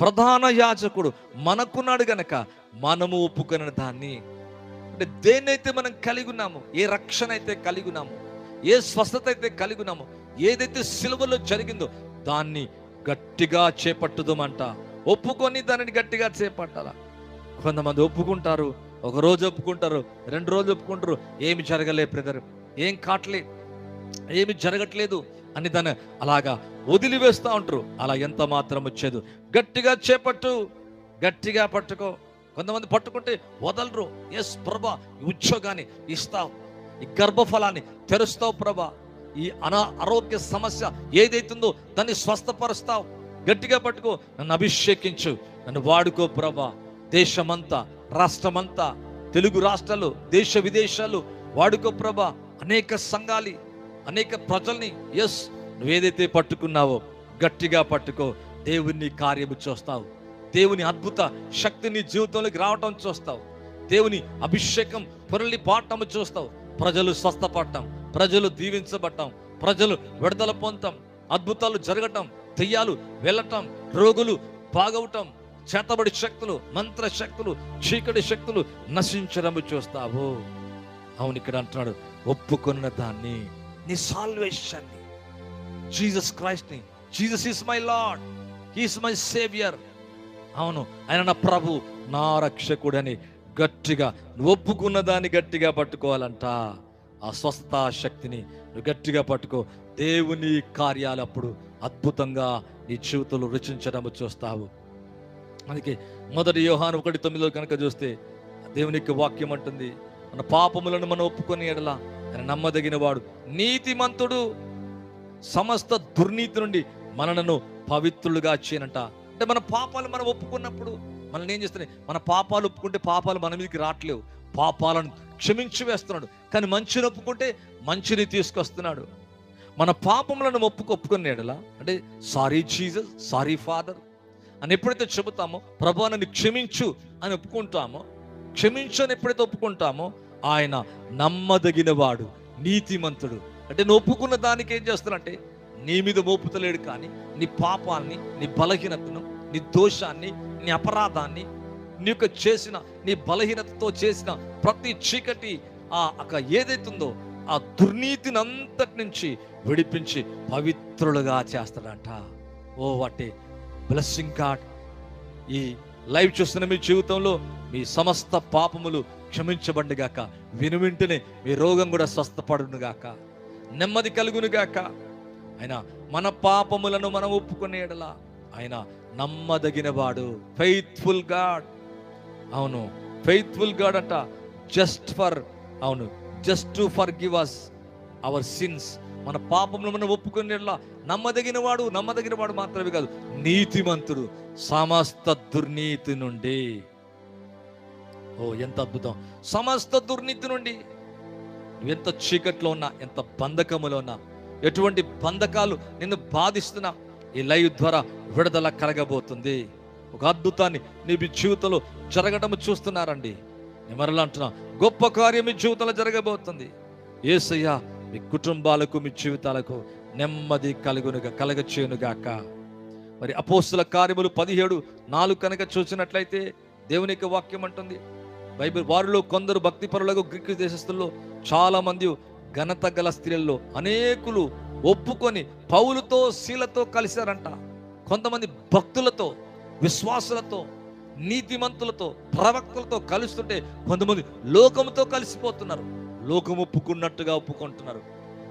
ప్రధాన యాజకుడు మనకున్నాడు గనక మనము ఒప్పుకున్న దాన్ని. అంటే దేన్నైతే మనం కలిగి ఉన్నామో ఏ రక్షణ అయితే కలిగి ఉన్నామో ఏ స్వస్థత అయితే కలిగి ఉన్నామో ఏదైతే సిలువలో జరిగిందో దాన్ని గట్టిగా చేపట్టుదామంట. ఒప్పుకొని దానిని గట్టిగా చేపట్టాల? కొంతమంది ఒప్పుకుంటారు ఒక రోజు ఒప్పుకుంటారు రెండు రోజులు ఒప్పుకుంటారు ఏమి జరగలే బ్రదర్ ఏం కాట్లే ఏమి జరగట్లేదు. అని దాన్ని అలాగా వదిలివేస్తూ ఉంటారు. అలా ఎంత మాత్రం వచ్చేది. గట్టిగా చేపట్టు గట్టిగా పట్టుకో. కొంతమంది పట్టుకుంటే వదలరు. ఎస్ ప్రభా ఈ ఉద్యోగాన్ని ఇస్తావు ఈ గర్భఫలాన్ని తెరుస్తావు ప్రభా. ఈ అనా ఆరోగ్య సమస్య ఏదైతుందో దాన్ని స్వస్థపరుస్తావు. గట్టిగా పట్టుకో. నన్ను అభిషేకించు. నన్ను వాడుకో ప్రభా. దేశమంతా రాష్ట్రమంతా తెలుగు రాష్ట్రాలు దేశ విదేశాలు వాడుకో ప్రభా. అనేక సంఘాలి అనేక ప్రజల్ని ఎస్ నువ్వేదైతే పట్టుకున్నావో గట్టిగా పట్టుకో దేవుని కార్యము చూస్తావు. దేవుని అద్భుత శక్తిని జీవితంలోకి రావటం చూస్తావు. దేవుని అభిషేకం పొరలి పాడటం చూస్తావు. ప్రజలు స్వస్థపడటం ప్రజలు దీవించబడటం ప్రజలు విడుదల పొందటం అద్భుతాలు జరగటం తెయ్యాలు వెళ్ళటం రోగులు బాగవటం చేతబడి శక్తులు మంత్ర శక్తులు చీకటి శక్తులు నశించడం చూస్తావు. అవును ఇక్కడ అంటున్నాడు ఒప్పుకున్న దాన్ని. నీ salvation Jesus క్రైస్ట్ని Jesus is my lord he's my saviour అవును ఆయన నా ప్రభు నా రక్షకుడని గట్టిగా నువ్వు ఒప్పుకున్న దాన్ని గట్టిగా పట్టుకోవాలంట. ఆ శక్తిని నువ్వు గట్టిగా పట్టుకో. దేవుని కార్యాలు అప్పుడు అద్భుతంగా నీ జీవితంలో రుచించడం చూస్తావు. అందుకే మొదటి యోహాను ఒకటి తొమ్మిదిలో కనుక చూస్తే దేవునికి వాక్యం అంటుంది మన పాపములను మనం ఒప్పుకొని ఎడల? నమ్మదగిన వాడు నీతిమంతుడు సమస్త దుర్నీతి నుండి మనలను పవిత్రులుగా చేయనంట. అంటే మన పాపాలు మనం ఒప్పుకున్నప్పుడు మనల్ని ఏం చేస్తున్నాయి? మన పాపాలు ఒప్పుకుంటే పాపాలు మన మీదకి రావట్లేవు. పాపాలను క్షమించి వేస్తున్నాడు. కానీ మంచిని ఒప్పుకుంటే మంచిని తీసుకొస్తున్నాడు. మన పాపములను ఒప్పుకు ఒప్పుకునేడలా అంటే సారీ జీజస్ సారీ ఫాదర్ అని ఎప్పుడైతే చెబుతామో ప్రభు నన్ను క్షమించు అని ఒప్పుకుంటామో క్షమించు అని ఎప్పుడైతే ఒప్పుకుంటామో ఆయన నమ్మదగినవాడు నీతిమంతుడు. అంటే నువ్వు ఒప్పుకున్న దానికి ఏం చేస్తానంటే నీ మీద మోపుతలేడు కానీ నీ పాపాన్ని నీ బలహీనతను నీ దోషాన్ని నీ అపరాధాన్ని నీ చేసిన నీ బలహీనతతో చేసిన ప్రతి చీకటి ఆ అక్క ఏదైతుందో ఆ దుర్నీతిని అంతటి నుంచి విడిపించి పవిత్రులుగా చేస్తాడంట. ఓ వాటి బ్లెస్సింగ్ గాడ్. ఈ లైవ్ చూస్తున్న మీ జీవితంలో మీ సమస్త పాపములు క్షమించబడిగాక విను వెంటనే మీ రోగం కూడా స్వస్థపడునుగాక. నెమ్మది కలుగునుగాక. ఆయన మన పాపములను మనం ఒప్పుకునేడలా ఆయన నమ్మదగిన వాడు ఫెయిత్ఫుల్ గాడ్ అవును ఫెయిత్ఫుల్ గాడ్ అట. జస్ట్ ఫర్ అవును just to forgive us our sins మన పాపములు మనం ఒప్పుకునేలా నమ్మదగిన వాడు నమ్మదగిన వాడు మాత్రమే కాదు నీతిమంతుడు సమస్త దుర్నీతి నుండి. ఓ ఎంత అద్భుతం. సమస్త దుర్నీతి నుండి నువ్వు ఎంత చీకట్లో ఉన్నా ఎంత బంధకములో ఉన్నా ఎటువంటి బంధకాలు నిన్ను బాధిస్తున్నా ఈ లైవ్ ద్వారా విడుదల కలగబోతుంది. ఒక అద్భుతాన్ని నీ మీ జీవితంలో జరగడం చూస్తున్నారండి. నేను మరలా అంటున్నా గొప్ప కార్యం మీ జీవితంలో జరగబోతుంది. ఏసయ్య మీ కుటుంబాలకు మీ జీవితాలకు నెమ్మది కలుగునుగా కలగచేయునుగాక. మరి అపోస్తుల కార్యములు పదిహేడు నాలుగు కనుక చూసినట్లయితే దేవుని వాక్యం అంటుంది బైబిల్ వారిలో కొందరు భక్తి పరులకు గ్రీకు దేశస్తుల్లో చాలా మంది ఘనత గల స్త్రీల్లో అనేకులు ఒప్పుకొని పౌలుతో శీలతో కలిశారంట. కొంతమంది భక్తులతో విశ్వాసులతో నీతిమంతులతో ప్రవక్తలతో కలుస్తుంటే కొంతమంది లోకముతో కలిసిపోతున్నారు. లోకం ఒప్పుకున్నట్టుగా ఒప్పుకుంటున్నారు.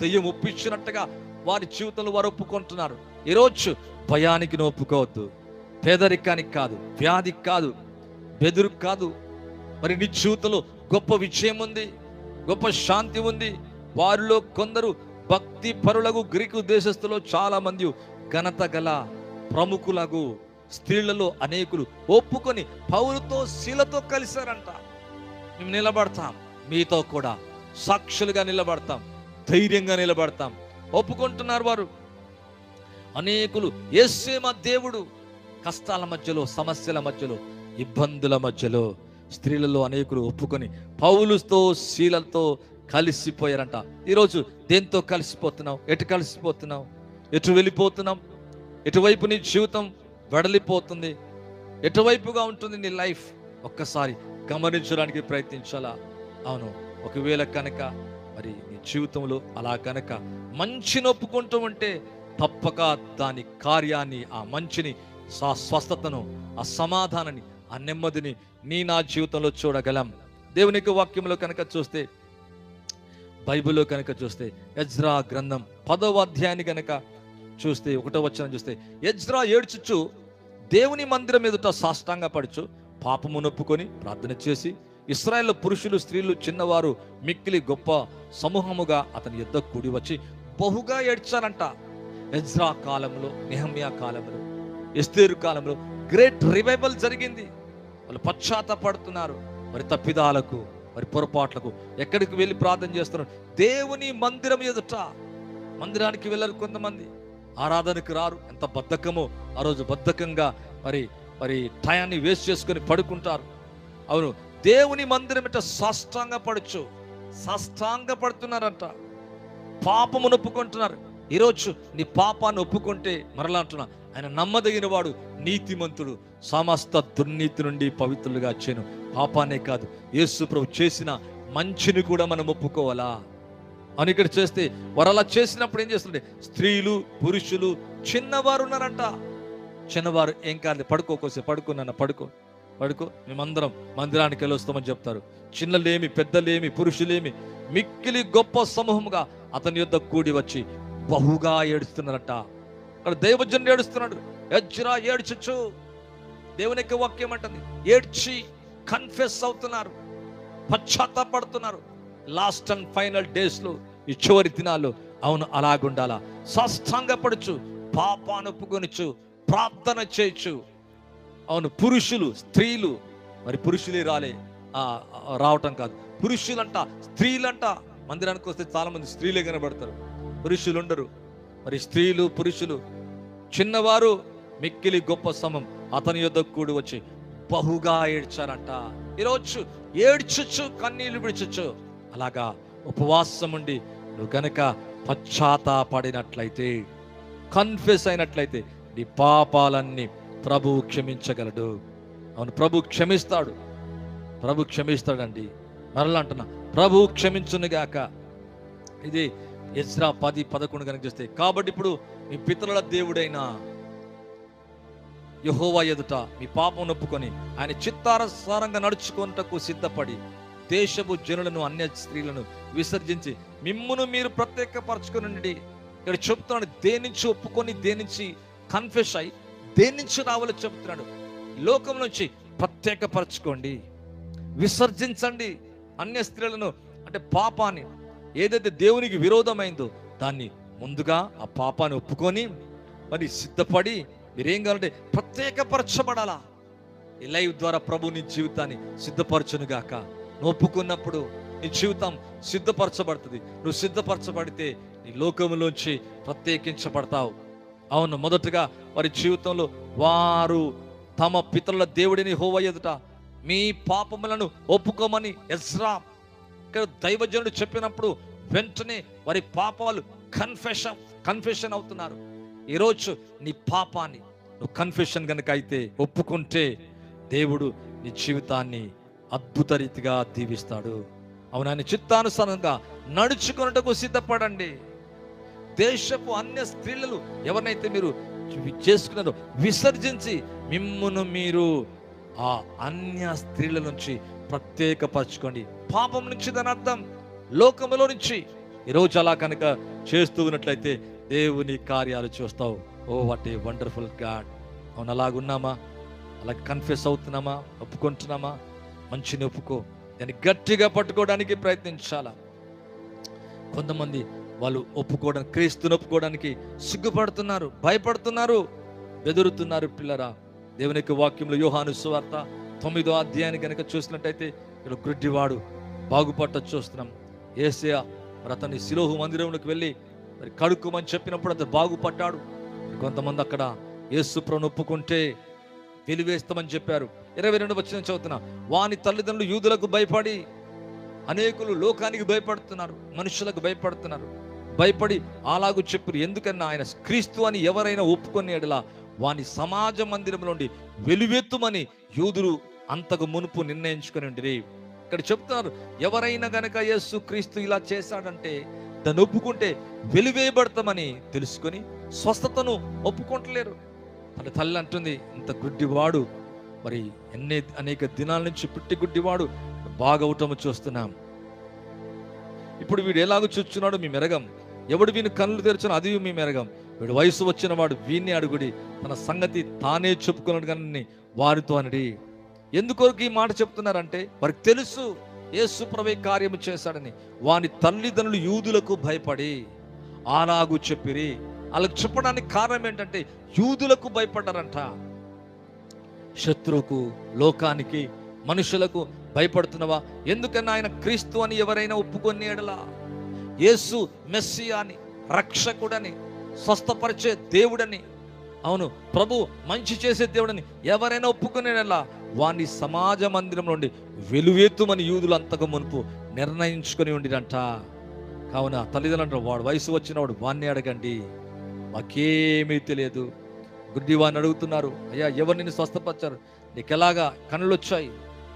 దెయ్యం ఒప్పించినట్టుగా వారి జీవితంలో వారు ఒప్పుకుంటున్నారు. ఈరోజు భయానికి నువ్వు ఒప్పుకోవద్దు. పేదరికానికి కాదు వ్యాధికి కాదు బెదురు కాదు మరి నీ జీవితంలో గొప్ప విజయం ఉంది గొప్ప శాంతి ఉంది. వారిలో కొందరు భక్తి పరులకు గ్రీకు దేశస్తులో చాలా మంది ఘనత గల ప్రముఖులకు స్త్రీలలో అనేకులు ఒప్పుకొని పౌరుతో శీలతో కలిశారంట. మేము నిలబడతాం మీతో కూడా సాక్షులుగా నిలబడతాం ధైర్యంగా నిలబడతాం. ఒప్పుకుంటున్నారు వారు. అనేకులు యేసే మా దేవుడు. కష్టాల మధ్యలో సమస్యల మధ్యలో ఇబ్బందుల మధ్యలో స్త్రీలలో అనేకులు ఒప్పుకొని పౌలుతో శీలతో కలిసిపోయారంట. ఈరోజు దేంతో కలిసిపోతున్నావు? ఎటు కలిసిపోతున్నావు? ఎటు వెళ్ళిపోతున్నాం ఎటువైపు నీ జీవితం వెడలిపోతుంది? ఎటువైపుగా ఉంటుంది నీ లైఫ్? ఒక్కసారి గమనించడానికి ప్రయత్నించాలా? అవును ఒకవేళ కనుక మరి నీ జీవితంలో అలా కనుక మంచి నొప్పుకుంటూ ఉంటే తప్పక దాని కార్యాన్ని ఆ మంచిని స్వస్థతను ఆ సమాధానాన్ని ఆ నెమ్మదిని నీ నా జీవితంలో చూడగలం. దేవునికి వాక్యంలో కనుక చూస్తే బైబిల్లో కనుక చూస్తే ఎజ్రా గ్రంథం పదవ అధ్యాయాన్ని కనుక చూస్తే ఒకటో వచ్చిన చూస్తే ఎజ్రా ఏడ్చుచు దేవుని మందిరం ఎదుట సాష్టాంగ పడుచు పాపము నొప్పుకొని ప్రార్థన చేసి ఇస్రాయేల్ పురుషులు స్త్రీలు చిన్నవారు మిక్కిలి గొప్ప సమూహముగా అతని యుద్ధ కూడి వచ్చి బహుగా ఏడ్చారంట. ఎజ్రా కాలంలో నెహమ్యా కాలంలో ఎస్తేరు కాలంలో గ్రేట్ రివైవల్ జరిగింది. వాళ్ళు పశ్చాత్తపడుతున్నారు. మరి తప్పిదాలకు మరి పొరపాట్లకు ఎక్కడికి వెళ్ళి ప్రార్థన చేస్తున్నారు? దేవుని మందిరం ఎదుట. మందిరానికి వెళ్ళరు కొంతమంది. ఆరాధనకు రారు. ఎంత బద్ధకమో ఆ రోజు బద్ధకంగా మరి మరి టయాన్ని వేస్ట్ చేసుకొని పడుకుంటారు. అవును దేవుని మందిరం ఇట సాష్టాంగ పడచ్చు సాష్టాంగ పడుతున్నారంట పాపము ఒప్పుకుంటున్నారు. ఈరోజు నీ పాపాన్ని ఒప్పుకుంటే మరలా అంటున్నా ఆయన నమ్మదగిన వాడు నీతిమంతుడు సమస్త దుర్నీతి నుండి పవిత్రులుగా వచ్చాను. పాపానే కాదు యేసు ప్రభు చేసిన మంచిని కూడా మనం ఒప్పుకోవాలా? అని ఇక్కడ చేస్తే వారు అలా చేసినప్పుడు ఏం చేస్తుండే స్త్రీలు పురుషులు చిన్నవారు ఉన్నారంట. చిన్నవారు ఏం కాదు పడుకోకోసే పడుకున్నాను పడుకో పడుకో. మేమందరం మందిరానికి వెళ్ళి వస్తామని చెప్తారు. చిన్నలేమి పెద్దలేమి పురుషులేమి మిక్కిలి గొప్ప సమూహముగా అతని యొద్ద కూడి వచ్చి బహుగా ఏడుస్తున్నారట. అక్కడ దైవజనుడు ఏడుస్తున్నాడు. ఎజ్రా ఏడ్చచ్చు దేవుని యొక్క వాక్యం అంటుంది. ఏడ్చి కన్ఫెస్ అవుతున్నారు. పశ్చాత్తాపడుతున్నారు. లాస్ట్ అండ్ ఫైనల్ డేస్లో ఈ చివరి దినాలు అవును అలాగుండాలా? సాష్టాంగపడుచు పాపాను ఒప్పుకొనిచ్చు ప్రార్థన చేయొచ్చు అవును పురుషులు స్త్రీలు మరి పురుషులే రాలే. రావటం కాదు. పురుషులంట స్త్రీలంట. మందిరానికి వస్తే చాలామంది స్త్రీలే కనబడతారు. పురుషులు ఉండరు మరి స్త్రీలు పురుషులు చిన్నవారు మిక్కిలి గొప్ప సమం అతని యొద్ద కూడి వచ్చి బహుగా ఏడ్చారంట. ఈరోజు ఏడ్చొచ్చు కన్నీళ్ళు విడిచొచ్చు అలాగా ఉపవాసం ఉండి నువ్వు గనక పశ్చాత్తాపడినట్లయితే కన్ఫ్యూస్ అయినట్లయితే నీ పాపాలన్నీ ప్రభు క్షమించగలడు. అవును ప్రభు క్షమిస్తాడు. ప్రభు క్షమిస్తాడండి. మరలా అంటున్నా ప్రభు క్షమించునుగాక ఇది ఎజ్రా పది పదకొండు కనుక చూస్తే కాబట్టి ఇప్పుడు మీ పితరుల దేవుడైనా యహోవా ఎదుట మీ పాపం నొప్పుకొని ఆయన చిత్తారసారంగా నడుచుకొనుటకు సిద్ధపడి దేశపు జనులను అన్య స్త్రీలను విసర్జించి మిమ్మును మీరు ప్రత్యేకపరచుకునండి ఇక్కడ చెప్తున్నాడు దేని నుంచి ఒప్పుకొని దేని నుంచి కన్ఫెస్ అయి దేని నుంచి రావాలో చెప్తున్నాడు. లోకం నుంచి ప్రత్యేకపరచుకోండి విసర్జించండి. అన్య స్త్రీలను అంటే పాపాన్ని ఏదైతే దేవునికి విరోధమైందో దాన్ని ముందుగా ఆ పాపాన్ని ఒప్పుకొని మరి సిద్ధపడి మీరేం కావాలంటే ప్రత్యేకపరచబడాలా? ఈ లైవ్ ద్వారా ప్రభు నీ జీవితాన్ని సిద్ధపరచునుగాక. నువ్వు ఒప్పుకున్నప్పుడు నీ జీవితం సిద్ధపరచబడుతుంది. నువ్వు సిద్ధపరచబడితే నీ లోకములోంచి ప్రత్యేకించబడతావు. అవును మొదటగా వారి జీవితంలో వారు తమ పితరుల దేవుడిని హోవయ్యదుట మీ పాపములను ఒప్పుకోమని ఎజ్రా ఇక్కడ దైవజనుడు చెప్పినప్పుడు వెంటనే వారి పాపాలు కన్ఫెషన్ కన్ఫెషన్ అవుతున్నారు. ఈరోజు నీ పాపాన్ని నువ్వు కన్ఫెషన్ కనుక అయితే ఒప్పుకుంటే దేవుడు నీ జీవితాన్ని అద్భుత రీతిగా దీవిస్తాడు. అవును? ఆయన చిత్తానుసారంగా నడుచుకున్నటకు సిద్ధపడండి. దేశపు అన్య స్త్రీలు ఎవరినైతే మీరు చేసుకున్నారో విసర్జించి మిమ్మును మీరు ఆ అన్య స్త్రీల నుంచి ప్రత్యేకపరచుకోండి. పాపం నుంచి దాని అర్థం లోకములో నుంచి. ఈరోజు అలా కనుక చేస్తూ ఉన్నట్లయితే దేవుని కార్యాలు చూస్తావు. Oh what a wonderful God అవును అలాగున్నామా అలా కన్ఫ్యూస్ అవుతున్నామా? ఒప్పుకుంటున్నామా? మంచిని ఒప్పుకో. దాన్ని గట్టిగా పట్టుకోవడానికి ప్రయత్నించాలా? కొంతమంది వాళ్ళు ఒప్పుకోవడానికి క్రీస్తుని ఒప్పుకోవడానికి సిగ్గుపడుతున్నారు భయపడుతున్నారు బెదురుతున్నారు పిల్లరా. దేవుని యొక్క వాక్యంలో యోహాను సువార్త తొమ్మిదో అధ్యాయాన్ని కనుక చూసినట్టయితే ఇక్కడ గుడ్డివాడు బాగుపట్ట చూస్తున్నాం. ఏసయ మరి అతన్ని శిలోహు మందిరంలోకి వెళ్ళి మరి కడుక్కోమని చెప్పినప్పుడు అతను బాగుపడ్డాడు. కొంతమంది అక్కడ యేసు ఒప్పుకుంటే వెలివేస్తామని చెప్పారు. ఇరవై రెండు వచ్చిన చదువుతున్నా వాని తల్లిదండ్రులు యూదులకు భయపడి అనేకులు లోకానికి భయపడుతున్నారు మనుషులకు భయపడుతున్నారు. భయపడి అలాగూ చెప్పురు ఎందుకన్నా ఆయన క్రీస్తు అని ఎవరైనా ఒప్పుకొని ఎడలా వాని సమాజ మందిరంలోండి వెలువెత్తుమని యూదులు అంతకు మునుపు నిర్ణయించుకుని ఉండిరి. ఇక్కడ చెప్తున్నారు ఎవరైనా గనక యేసు క్రీస్తు ఇలా చేశాడంటే దాన్ని ఒప్పుకుంటే వెలివేయబడతామని తెలుసుకొని స్వస్థతను ఒప్పుకుంటలేరు. తన తల్లి అంటుంది ఇంత గుడ్డివాడు మరి ఎన్ని అనేక దినాల నుంచి పుట్టి గుడ్డివాడు బాగవటము చూస్తున్నాం. ఇప్పుడు వీడు ఎలాగో చూస్తున్నాడో మీ మెరగం. ఎవడు వీని కళ్ళు తెరిచిన అది మీ మెరగం. వీడు వయసు వచ్చిన వాడు వీన్ని అడుగుడి. తన సంగతి తానే చెప్పుకున్నాడు కానీ వారితో అనడి. ఎందుకొరకు ఈ మాట చెప్తున్నారంటే వారికి తెలుసు. యేసు కార్యము చేశాడని. వాని తల్లిదండ్రులు యూదులకు భయపడి ఆనాగు చెప్పిరి. వాళ్ళకు చెప్పడానికి కారణం ఏంటంటే యూదులకు భయపడ్డారంట. శత్రువుకు లోకానికి మనుషులకు భయపడుతున్నవా? ఎందుకన్నా ఆయన క్రీస్తు అని ఎవరైనా ఒప్పుకొని ఎడలా యేసు మెస్సి అని రక్షకుడని స్వస్థపరిచే దేవుడని. అవును ప్రభు మంచి చేసే దేవుడని ఎవరైనా ఒప్పుకునేలా వాణ్ణి సమాజ మందిరం నుండి వెలువెత్తుమని యూదులు అంతకు మునుపు నిర్ణయించుకొని ఉండినంట కావున తల్లిదండ్రులు వాడు వయసు వచ్చినవాడు వాణ్ణి అడగండి. మాకేమీ తెలియదు. గుడ్డి వాడిని అడుగుతున్నారు. అయ్యా ఎవరు నిన్ను స్వస్థపరిచారు? నీకు ఎలాగా కనులు వచ్చాయి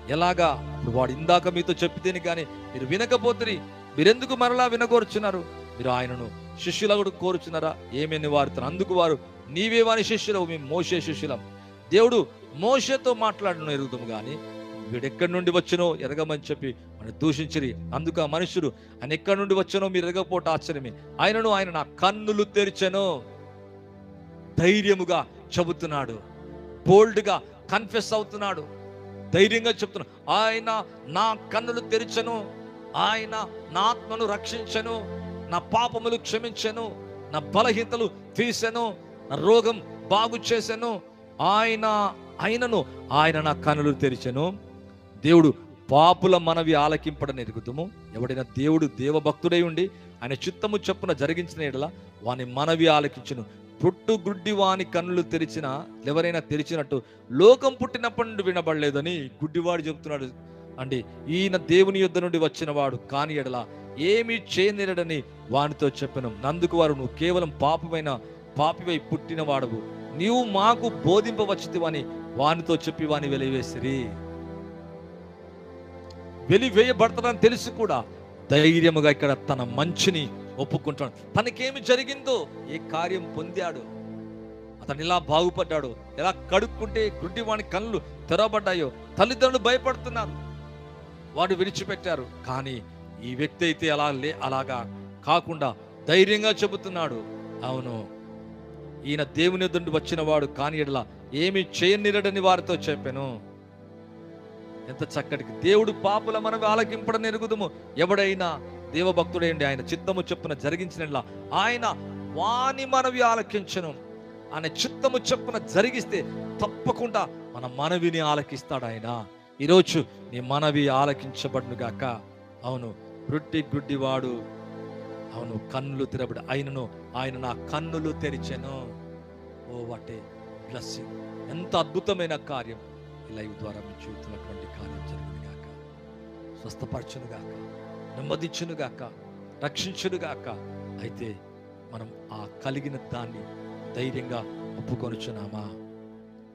ఎలాగా? ఇప్పుడు వాడు ఇందాక మీతో చెప్పితేని కానీ మీరు వినకపోతే మీరెందుకు మరలా వినగోరుచున్నారు? మీరు ఆయనను శిష్యులకు కోరుచున్నారా? ఏమని వారు? అందుకు వారు నీవే వాని శిష్యులవు. మేము మోసే శిష్యులం. దేవుడు మోసతో మాట్లాడను ఎరుగుతాం కానీ వీడెక్కడి నుండి వచ్చనో ఎరగమని చెప్పి మనం దూషించిరి. అందుకు ఆ మనుషుడు ఆయన ఎక్కడి నుండి వచ్చానో మీరు ఎరగపోట ఆశ్చర్యమే. ఆయనను ఆయన నా కన్నులు తెరిచను ధైర్యముగా చెబుతున్నాడు. బోల్డ్గా కన్ఫెస్ అవుతున్నాడు. ధైర్యంగా చెప్తున్నాడు ఆయన నా కన్నులు తెరిచను. ఆయన నా ఆత్మను రక్షించను. నా పాపములు క్షమించను. నా బలహీనతలు తీసెను. నా రోగం బాగు చేశాను ఆయన ఆయనను ఆయన నా కనులు తెరిచెను. దేవుడు పాపుల మనవి ఆలకింపడని ఎరుగుతుము ఎవడైనా దేవుడు దేవభక్తుడై ఉండి ఆయన చిత్తము చొప్పున జరిగించిన ఎడల వాని మనవి ఆలకించును. పుట్టు గుడ్డి వాని కన్నులు తెరిచిన ఎవరైనా తెరిచినట్టు లోకం పుట్టినప్పటి నుండి వినబడలేదని గుడ్డివాడు చెబుతున్నాడు. అండి ఈయన దేవుని యుద్ధ నుండి వచ్చిన వాడు కాని ఎడల ఏమీ చేయనిరడని వానితో చెప్పను. నందుకు వారు నువ్వు కేవలం పాపమైన పాపివై పుట్టినవాడవు. నీవు మాకు బోధింపవచ్చితివని వానితో చెప్పి వాని వెలివేసిరి. వెలివేయబడతాడని తెలిసి కూడా ధైర్యముగా ఇక్కడ తన మంచిని ఒప్పుకుంటాడు. తనకేమి జరిగిందో ఏ కార్యం పొందాడు అతను ఇలా బాగుపడ్డాడు ఎలా కడుక్కుంటే గుడ్డి వాని కళ్ళు తెరవబడ్డాయో తల్లిదండ్రులు భయపడుతున్నారు. వాడు విడిచిపెట్టారు. కానీ ఈ వ్యక్తి అయితే అలా లే అలాగా కాకుండా ధైర్యంగా చెబుతున్నాడు. అవును ఈయన దేవుని ఎదుండి వచ్చిన వాడు కాని ఎడల ఏమి చేయనిరడని వారితో చెప్పాను. ఎంత చక్కటికి దేవుడు పాపుల మనం ఆలకింపడం ఎరుగుదుము. ఎవడైనా దేవభక్తుడైండి ఆయన చిత్తము చెప్పున జరిగించిన ఆయన వాని మనవి ఆలకించను. ఆయన చిత్తము చెప్పున జరిగిస్తే తప్పకుండా మన మనవిని ఆలకిస్తాడు ఆయన. ఈరోజు నీ మనవి ఆలకించబడును గాక. అవును గుడ్డి గుడ్డివాడు. అవును కన్నులు తెరబడి ఆయనను ఆయన నా కన్నులు తెరిచెను. ఓ వాటే. బ్లెస్సింగ్ ఎంత అద్భుతమైన కార్యం. ఈ లైవ్ ద్వారా మీ జీవితంలోటువంటి కార్యం జరిగింది గాక. స్వస్థపరచును గాక. నెమ్మదించును గాక. గాక. అయితే మనం ఆ కలిగిన దాన్ని ధైర్యంగా ఒప్పుకొనుచున్నామా?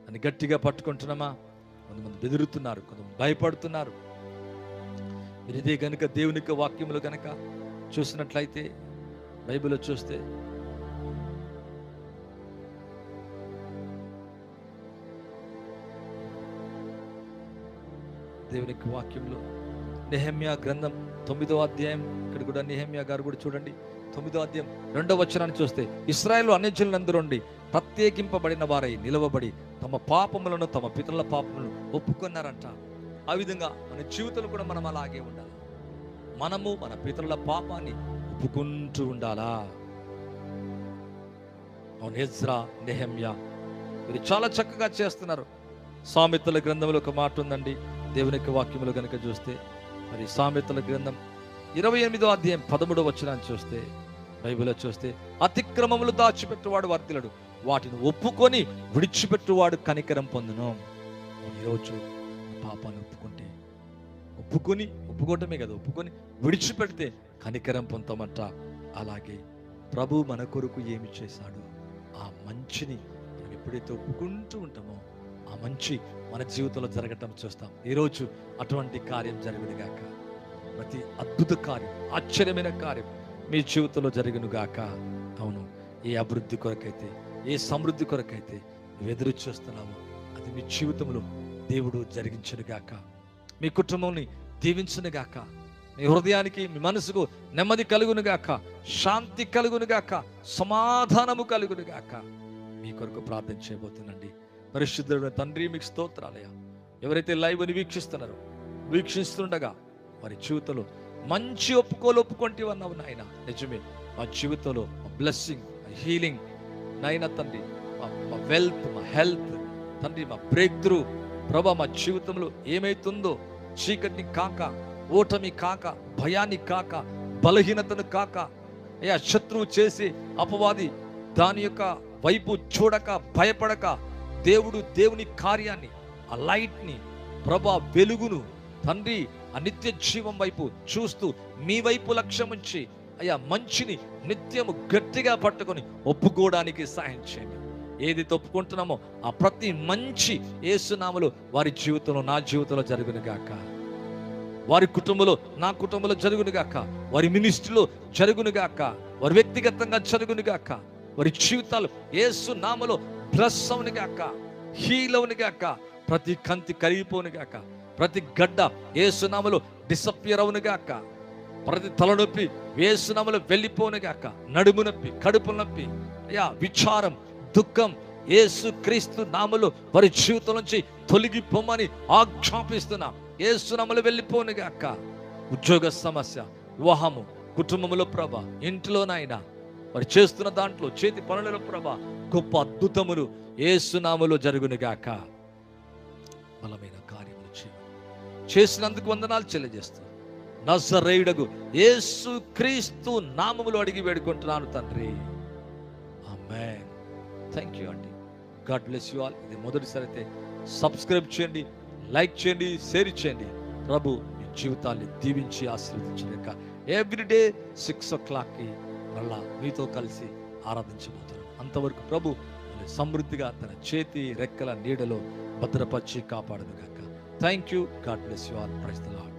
అని గట్టిగా పట్టుకుంటున్నామా? కొంతమంది బెదురుతున్నారు కొంతమంది భయపడుతున్నారు. మీరు ఇదే కనుక దేవుని యొక్క వాక్యములు కనుక చూసినట్లయితే బైబిల్లో చూస్తే దేవుని యొక్క వాక్యంలో. నెహమ్యా గ్రంథం తొమ్మిదో అధ్యాయం ఇక్కడ కూడా నెహమ్యా గారు కూడా చూడండి. తొమ్మిదో అధ్యాయం రెండో వచనాన్ని చూస్తే ఇస్రాయల్ అన్యజనులందరూ ఉండి ప్రత్యేకింపబడిన వారై నిలవబడి తమ పాపములను తమ పితరుల పాపములను ఒప్పుకున్నారంట. ఆ విధంగా మన జీవితంలో కూడా మనం అలాగే ఉండాలి? మనము మన పితరుల పాపాన్ని ఒప్పుకుంటూ ఉండాలా? అవును ఎజ్రా నెహమ్యా మీరు చాలా చక్కగా చేస్తున్నారు. సామెతల గ్రంథంలో ఒక మాట ఉందండి. దేవుని యొక్క వాక్యములు కనుక చూస్తే మరి సామెతల గ్రంథం ఇరవై ఎనిమిదో అధ్యాయం పదమూడో వచ్చినాన్ని చూస్తే బైబిల్లో చూస్తే అతిక్రమములు దాచిపెట్టువాడు వర్తిలడు వాటిని ఒప్పుకొని విడిచిపెట్టువాడు కనికరం పొందును. ఈరోజు పాపాలు ఒప్పుకుంటే ఒప్పుకొని ఒప్పుకోవటమే కదా ఒప్పుకొని విడిచిపెడితే కనికరం పొందమంట అలాగే ప్రభు మన కొరకు ఏమి చేశాడు? ఆ మంచిని మనం ఎప్పుడైతే ఒప్పుకుంటూ ఉంటామో ఆ మంచి మన జీవితంలో జరగటం చూస్తాం. ఈరోజు అటువంటి కార్యం జరిగినగాక ప్రతి అద్భుత కార్యం ఆశ్చర్యమైన కార్యం మీ జీవితంలో జరిగినగాక అవును ఏ అభివృద్ధి కొరకైతే ఏ సమృద్ధి కొరకైతే ఎదురు చూస్తున్నామో అది మీ జీవితంలో దేవుడు జరిగించనుగాక మీ కుటుంబంని దీవించునుగాక మీ హృదయానికి మీ మనసుకు నెమ్మది కలుగునుగాక శాంతి కలుగునుగాక సమాధానము కలుగునుగాక మీ కొరకు ప్రార్థన చేయబోతుందండి పరిశుద్ధుడు తండ్రి మీకు స్తోత్రాలయ ఎవరైతే లైవ్ని వీక్షిస్తున్నారో వీక్షిస్తుండగా వారి జీవితంలో మంచి ఒప్పుకోలు ఒప్పుకుంటే అన్నావు నాయన. నిజమే మా జీవితంలో మా బ్లెస్సింగ్ మా హీలింగ్ నాయన తండ్రి మా మా వెల్త్ మా హెల్త్ తండ్రి మా బ్రేక్ త్రూ ప్రభా మా జీవితంలో ఏమైతుందో చీకటిని కాక ఓటమి కాక భయాన్ని కాక బలహీనతను కాక అయ్యా శత్రువు చేసి అపవాది దాని యొక్క వైపు చూడక భయపడక దేవుడు దేవుని కార్యాన్ని ఆ లైట్ని ప్రభా వెలుగును తండ్రి ఆ నిత్య జీవం వైపు చూస్తూ మీ వైపు లక్ష్యం ఉంచి అయ్యా మంచిని నిత్యము గట్టిగా పట్టుకొని ఒప్పుకోవడానికి సహాయం చేయండి. ఏది తప్పుకుంటున్నామో ఆ ప్రతి మంచి ఏసునామలు వారి జీవితంలో నా జీవితంలో జరుగునుగాక వారి కుటుంబంలో నా కుటుంబంలో జరుగును గాక. వారి మినిస్ట్రీలో జరుగును గాక. వారి వ్యక్తిగతంగా జరుగును గాక. వారి జీవితాలు ఏసు నామలో ప్లస్ అవును గాక హీల్ అవును గాక ప్రతి కంతి కరిగిపోను గాక ప్రతి గడ్డ ఏసునామలు డిసప్పియర్ అవును గాక ప్రతి తలనొప్పి వేసునామలు వెళ్ళిపోను గాక నడుము నొప్పి కడుపు నొప్పి అయ్యా విచారం దుఃఖం ఏసు క్రీస్తు నామలు వారి జీవితం నుంచి తొలగిపోమని ఆజ్ఞాపిస్తున్నా. ఏసునామలు వెళ్ళిపోను గాక ఉద్యోగ సమస్య వివాహము కుటుంబంలో ప్రభ ఇంటిలోనైనా వారు చేస్తున్న దాంట్లో చేతి పనులలో ప్రభా గొప్ప అద్భుతములు ఏసునామలో జరుగునుగాక. బలమైన కార్యములు చేయమని. చేసినందుకు వందనాలు చెల్లజేస్తూ నజరేయుడగు ఏసు క్రీస్తు నామములు అడిగి వేడుకుంటున్నాను తండ్రి. ఆమేన్. థ్యాంక్ యూ అండి. God bless you all. ఇది మొదటిసారి అయితే సబ్స్క్రైబ్ చేయండి లైక్ చేయండి షేర్ చేయండి. ప్రభు మీ జీవితాన్ని దీవించి ఆశీర్వదించలేక ఎవ్రీడే సిక్స్ ఓ క్లాక్కి మళ్ళా మీతో కలిసి ఆరాధించబోతున్నాను. అంతవరకు ప్రభు సమృద్ధిగా తన చేతి రెక్కల నీడలో భద్రపరిచి కాపాడదు గాక thank you God bless you all praise the lord